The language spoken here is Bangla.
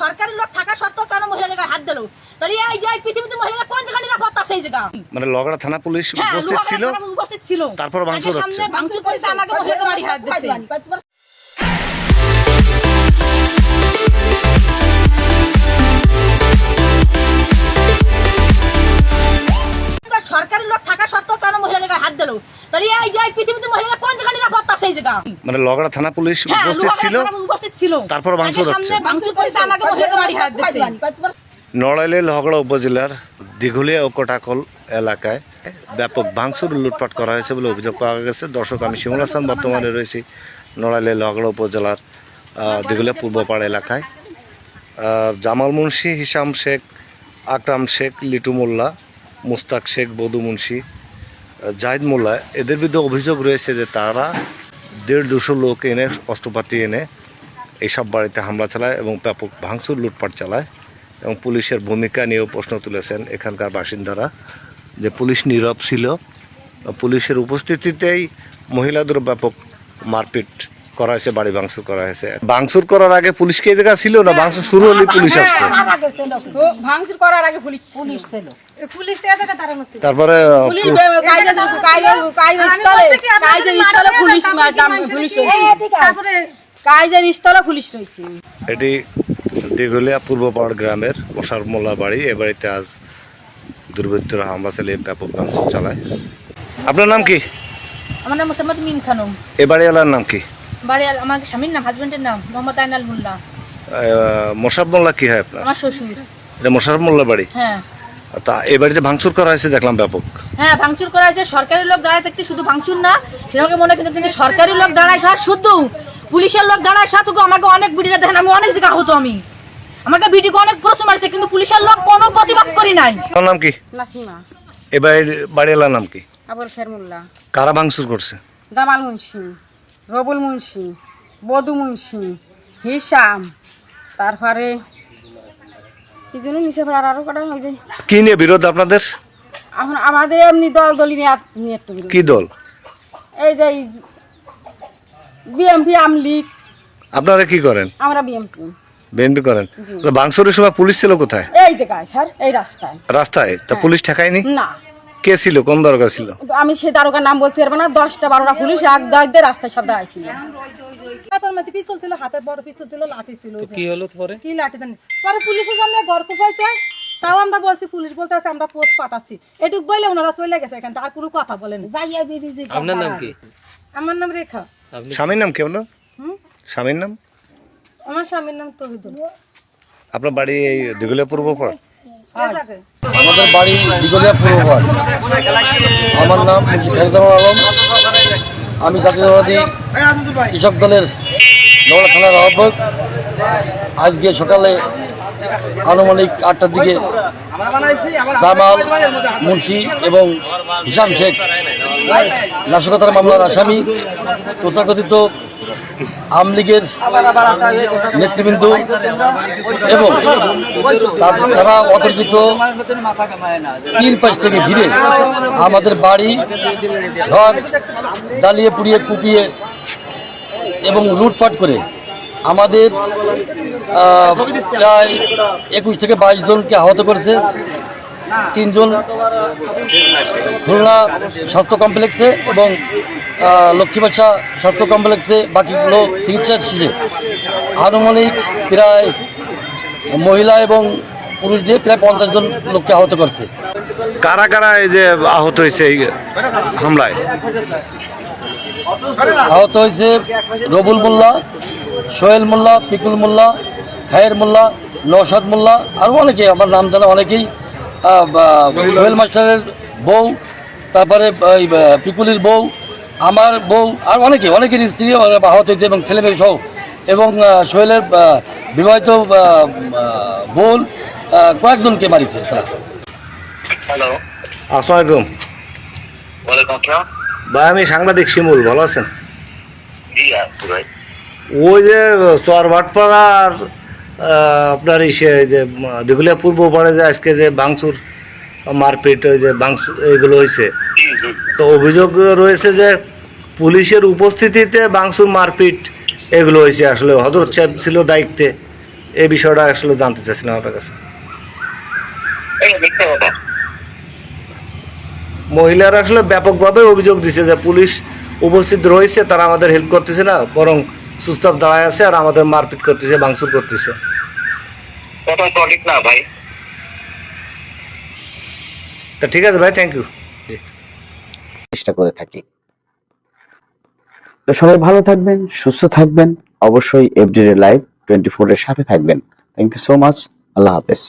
সরকারি লোক থাকা সত্ত্বেও কেন মহিলাদের গায়ে হাত দিল? তাহলে এই যে এই পৃথিবীতে মহিলারা কোন জায়গায় নিরাপত্তা সেই জায়গা মানে লগড়া থানা পুলিশ হ্যাঁ উপস্থিত ছিল উপস্থিত ছিল। তারপর ভাঙচুর হচ্ছে। সামনে ভাঙচুর করেছে আমাকে মারি হাত দিচ্ছে সরকারি লোক থাকা সত্ত্বেও কেন মহিলাদের গায়ে হাত দিল? তাহলে এই যে পৃথিবীতে মহিলারা কোন জায়গায় নিরাপত্তা এই জায়গা? মানে লগড়া থানা পুলিশ হ্যাঁ উপস্থিত ছিল উপস্থিত ছিল। তারপর ভাঙচুর হচ্ছে। সামনে ভাঙচুর করেছে আমাকে মহিলাকে বাড়ি হাত দিচ্ছে নড়াইলে লহগড়া উপজেলার দিঘুলিয়া ও কোটাকল এলাকায় ব্যাপক ভাঙচুর লুটপাট করা হয়েছে বলে অভিযোগ পাওয়া গেছে। দর্শক আমি শিমুল হাসান বর্তমানে রয়েছি নড়াইলে লহগড়া উপজেলার দিঘুলিয়া পূর্বপাড় এলাকায়। জামাল মুন্সি হিসাম শেখ আকরাম শেখ লিটু মোল্লা মুস্তাক শেখ বধু মুন্সি জাহিদ মোল্লা এদের বিরুদ্ধে অভিযোগ রয়েছে যে তারা দেড় দুশো লোক এনে অস্ত্রপাতি এনে এইসব বাড়িতে হামলা চালায় এবং ব্যাপক ভাঙচুর লুটপাট চালায় এবং পুলিশের ভূমিকা নিয়েও প্রশ্ন তুলেছেন এখানকার বাসিন্দারা যে পুলিশ নীরব ছিল। পুলিশের উপস্থিতিতেই মহিলাদের ব্যাপক মারপিট করা হয়েছে বাড়ি ভাঙচুর করা হয়েছে। ভাঙচুর করার আগে পুলিশকে এই জায়গা ছিল না? ভাঙচুর শুরু হলে পুলিশ আসছে। ভাঙচুর করার আগে পুলিশ পুলিশ ছিল। তারপরে এটি দিঘলিয়া পূর্বপাড় গ্রামের মশার মোল্লা বাড়ি। এ বাড়িতে আজ দুর্বৃত্তরা হামলা চালিয়ে ব্যাপক ভাঙচুর চালায়। আপনার নাম কি? আমার নাম মোসাম্মদ মিম খানম। এ বাড়িওয়ালার নাম কি? বাড়ি আমার স্বামীর নাম হাজবেন্ডের নাম মোহাম্মদ আইনাল মোল্লা। মোশাব মোল্লা কি হয় আপনার? আমার শ্বশুর। এটা মোশারফ মোল্লা বাড়ি? হ্যাঁ। তা এ বাড়িতে ভাঙচুর করা হয়েছে দেখলাম ব্যাপক। হ্যাঁ ভাঙচুর করা হয়েছে সরকারি লোক দাঁড়ায় থাকতে শুধু ভাঙচুর না সেরকম মনে কিন্তু কিন্তু সরকারি লোক দাঁড়ায় থাক শুধু। পুলিশের লোক দাঁড়ায় সাথে আমাকে অনেক বিডিরা দেখেন আমি অনেক জায়গা হতো আমি। আমাকে বিডিকে অনেক প্রশ্ন মারছে কিন্তু পুলিশের লোক কোনো প্রতিবাদ করি নাই। নাম কি? নাসিমা। এ বাড়ির বাড়িওয়ালার নাম কি? আবুল খেরমুল্লাহ কারা ভাঙচুর করছে? জামাল মুন্সি রবুল মুন্সি বধু মুন্সি হিসাম তারপরে কি জন্য নিচে পড়ার আরও কটা ওই যে কি নিয়ে বিরোধ আপনাদের? এখন আমাদের এমনি দল দলি নিয়ে আত- নিয়ে একটু বিরোধ। কি দল? এই যে বিএমপি আমলিগ আপনারা কি করেন? আমরা বিএমপি বিএনপি করেন? জি। তো ভাঙচুরের সময় পুলিশ ছিল কোথায়? এই জায়গায় স্যার এই রাস্তায়। রাস্তায়? তা পুলিশ ঠেকায়নি? না। কে ছিল? কোন দরকার ছিল? আমি সে তারকার নাম বলতে পারব না। দশটা বারোটা পুলিশ এক দশ দিয়ে রাস্তায় সব দাঁড়াইছিল হাতের মধ্যে পিস্তল ছিল হাতে বড় পিস্তল ছিল লাঠি ছিল কি হলো পরে? কি লাঠি জানি। পরে পুলিশের সামনে গর্ব হয়েছে। তাও আমরা বলছি পুলিশ বলতে আছে আমরা পোস্ট পাঠাচ্ছি। এটুক বলে ওনারা চলে গেছে এখান আর কোনো কথা বলেন আপনার নাম কি? আমার নাম রেখা। স্বামীর নাম কি আপনার? স্বামীর নাম? আমার স্বামীর নাম তহিদুল। আপনার বাড়ি এই দিগুলিয়া পূর্ব পাড় আমাদের বাড়ি দিগলিয়া পূর্বপাড় আমার নাম ফেরদান আলম। আমি জাতীয়তাবাদী কৃষক দলের নগর থানার আহ্বায়ক। আজকে সকালে আনুমানিক আটটার দিকে জামাল, মুন্সি এবং হিসাম শেখ নাশকতার মামলার আসামি, তথাকথিত আমলীগের নেতৃবৃন্দ এবং তারা অতর্কিত তিন পাশ থেকে ঘিরে আমাদের বাড়ি, ঘর জ্বালিয়ে পুড়িয়ে কুপিয়ে এবং লুটপাট করে আমাদের প্রায় একুশ থেকে বাইশ জনকে আহত করেছে। তিনজন খুলনা স্বাস্থ্য কমপ্লেক্সে এবং লক্ষ্মীবাসা স্বাস্থ্য কমপ্লেক্সে বাকিগুলো চিকিৎসা শেষে। আনুমানিক প্রায় মহিলা এবং পুরুষ দিয়ে প্রায় পঞ্চাশ জন লোককে আহত করছে। কারা কারা এই যে আহত হয়েছে এই হামলায়? আহত হয়েছে রবুল মোল্লা সোহেল মোল্লা পিকুল মোল্লা খায়ের মোল্লা নৌসাদ মোল্লা আরও অনেকে আমার নাম জানা অনেকেই। সোহেল মাস্টারের বউ তারপরে পিকুলির বউ আমার বউ আর অনেকে অনেকের স্ত্রী আহত হয়েছে এবং ছেলে মেয়ে সহ। এবং সোহেলের বিবাহিত বোন কয়েকজনকে মারিছে তারা। হ্যালো। আসসালামু আলাইকুম। ওয়ালাইকুম আসসালাম। ভাই আমি সাংবাদিক শিমুল ভালো আছেন? ওই যে চর ভাটপাড়া আর আপনার ইসে যে দিঘুলিয়া পূর্ব পাড়ে যে আজকে যে বাংসুর মারপিট ওই যে ভাঙচুর এগুলো হয়েছে তো অভিযোগ রয়েছে যে পুলিশের উপস্থিতিতে বাংসুর মারপিট এগুলো হয়েছে আসলে। হজরত সাহেব ছিল দায়িত্বে। এই বিষয়টা আসলে জানতে চাইছিলাম আপনার কাছে। মহিলারা আসলে ব্যাপকভাবে অভিযোগ দিছে যে পুলিশ উপস্থিত রয়েছে তারা আমাদের হেল্প করতেছে না বরং চুপচাপ দাঁড়ায় আছে আর আমাদের মারপিট করতেছে ভাঙচুর করতেছে। কথা সঠিক না ভাই। তা ঠিক আছে ভাই থ্যাংক ইউ চেষ্টা করে থাকি। তো সবাই ভালো থাকবেন সুস্থ থাকবেন অবশ্যই এফডি লাইভ টোয়েন্টি ফোর এর সাথে থাকবেন। থ্যাংক ইউ সো মাচ আল্লাহ হাফেজ।